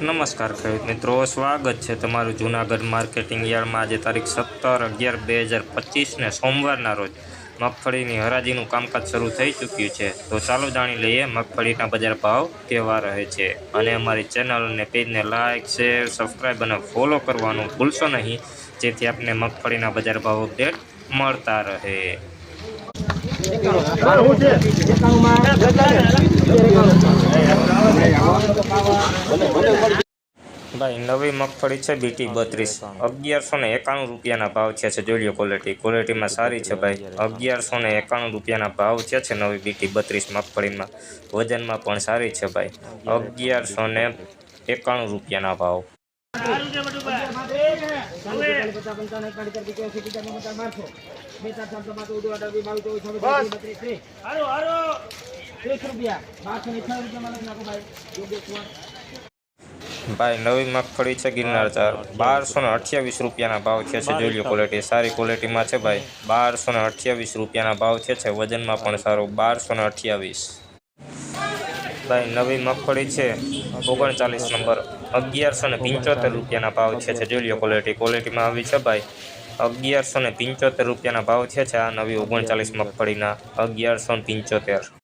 નમસ્કાર ખેડૂત મિત્રો, સ્વાગત છે તમારું જૂનાગઢ માર્કેટિંગ યાર્ડમાં. આજે તારીખ સત્તર અગિયાર બે હજાર પચીસને સોમવારના રોજ મગફળીની હરાજીનું કામકાજ શરૂ થઈ ચૂક્યું છે. તો ચાલો જાણી લઈએ મગફળીના બજાર ભાવ કેવા રહે છે. અને અમારી ચેનલ અને પેજને લાઇક શેર સબસ્ક્રાઈબ અને ફોલો કરવાનું ભૂલશો નહીં, જેથી આપને મગફળીના બજાર ભાવ અપડેટ મળતા રહે. ભાઈ, નવી મગફળી છે બીટી બત્રીસ. અગિયારસો ને એકાણું રૂપિયાના ભાવ છે છે. જોઈ લો ક્વોલિટી ક્વોલિટીમાં સારી છે ભાઈ. અગિયારસો ને એકાણું રૂપિયાના ભાવ છે છે નવી બીટી બત્રીસ મગફળીમાં. વજનમાં પણ સારી છે ભાઈ. અગિયારસો ને એકાણું રૂપિયાના ભાવ. ભાઈ. નવી મગફળી છે ગિરનાર ચાર. બારસો ને અઠ્યાવીસ રૂપિયાના ભાવ છે છે, જોઈ લો ક્વોલિટી સારી ક્વોલિટીમાં છે ભાઈ. બારસો ને અઠ્યાવીસ રૂપિયાના ભાવ છે છે, વજનમાં પણ સારું. બારસો ને અઠ્યાવીસ. ભાઈ નવી મગફળી છે ઓગણચાલીસ નંબર. અગિયારસો ને પંચોતેર રૂપિયાના ભાવ છે છે, જોઈ લો ક્વોલિટી ક્વોલિટીમાં આવી છે ભાઈ. અગિયારસો ને પંચોતેર રૂપિયાના ભાવ છે છે, આ નવી ઓગણચાલીસ મગફળીના અગિયારસો ને પંચોતેર.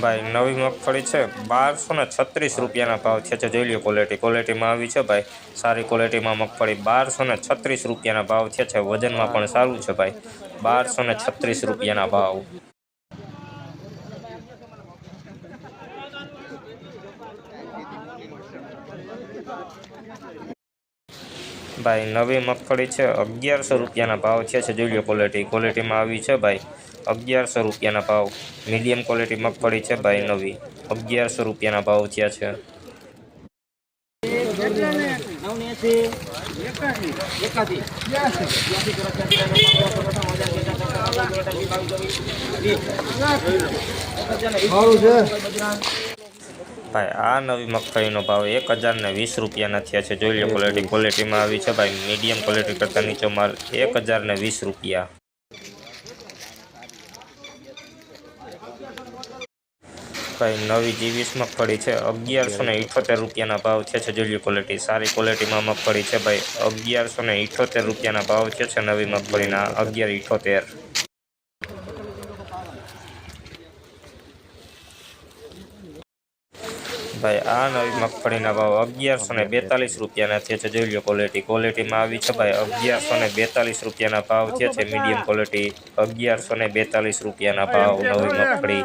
ભાઈ, નવી મગફળી છે. બારસો ને છત્રીસ રૂપિયાના ભાવ છે છે. જોઈ લો ક્વોલિટી ક્વોલિટીમાં આવી છે ભાઈ. સારી ક્વોલિટીમાં મગફળી બારસો ને છત્રીસ રૂપિયાના ભાવ છે છે. વજનમાં પણ સારું છે ભાઈ. બારસો ને છત્રીસ રૂપિયાના ભાવ. ભાઈ, નવી મગફળી છે. અગિયારસો રૂપિયાના ભાવ છે. જોઈ લો ક્વોલિટી ક્વોલિટીમાં આવી છે ભાઈ. અગિયારસો રૂપિયાના ભાવ. મીડિયમ ક્વોલિટી મગફળી છે ભાઈ નવી. અગિયારસો રૂપિયાના ભાવ થયા છે. ભાઈ, આ નવી મગફળીનો ભાવ એક હજાર ને વીસ રૂપિયાના થયા છે. જોઈ લો ક્વોલિટી ક્વોલિટીમાં આવી છે ભાઈ. મીડિયમ ક્વોલિટી કરતાં નીચો માલ એક હજાર ને વીસ રૂપિયા. ભાઈ નવી જીવીસ મગફળી છે? અગિયારસો ને ઇઠોતેર રૂપિયાના ભાવ છે છે જોઈ ક્વોલિટી. સારી ક્વોલિટીમાં મગફળી છે ભાઈ. અગિયારસો ને ઇઠોતેર રૂપિયાના ભાવ છે છે નવી મગફળીના. અગિયાર ઇઠોતેર. ભાઈ, આ નવી મગફળીના ભાવ અગિયારસો ને બેતાલીસ રૂપિયાના થયા છે જોઈ લો ક્વોલિટી. ક્વોલિટીમાં આવી છે ભાઈ, અગિયારસો ને બેતાલીસ રૂપિયાના ભાવ છે છે મીડિયમ ક્વોલિટી. અગિયારસો ને બેતાલીસ રૂપિયાના ભાવ નવી મગફળી.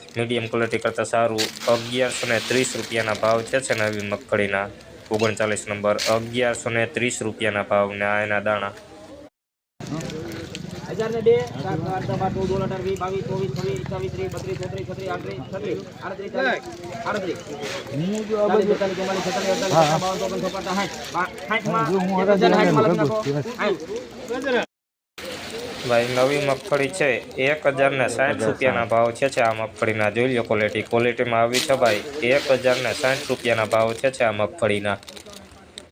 મીડિયમ ક્વોલિટી કરતાં સારું અગિયારસો ને ત્રીસ રૂપિયાના ભાવ છે છે નવી મગફળીના. ઓગણચાલીસ નંબર અગિયારસો ને ત્રીસ રૂપિયાના ભાવ ને આ એના દાણા. હજાર ને બે સાત આઠ દસ બાર ચૌદ અઢાર વીસ બાવીસ ચોવીસ છવ્વીસ અઠ્યાવીસ ત્રીસ બત્રીસ ચોત્રીસ છત્રીસ આડત્રીસ છત્રીસ આડત્રીસ આડત્રીસ. ચાલીસ બેતાલીસ ચુમ્માલીસ છેતાલીસ અડતાલીસ બાવન ચોપન છપ્પન સાઠ સાઠમાં સાઠમાં લખી નાખો સાઠ. ભાઈ, નવી મગફળી છે. એક હજાર ને સાઠ રૂપિયાના ભાવ છે છે આ મગફળીના. જોઈ લો ક્વોલિટી ક્વોલિટીમાં આવી છે ભાઈ. એક હજાર ને સાઠ રૂપિયાના ભાવ છે છે આ મગફળીના.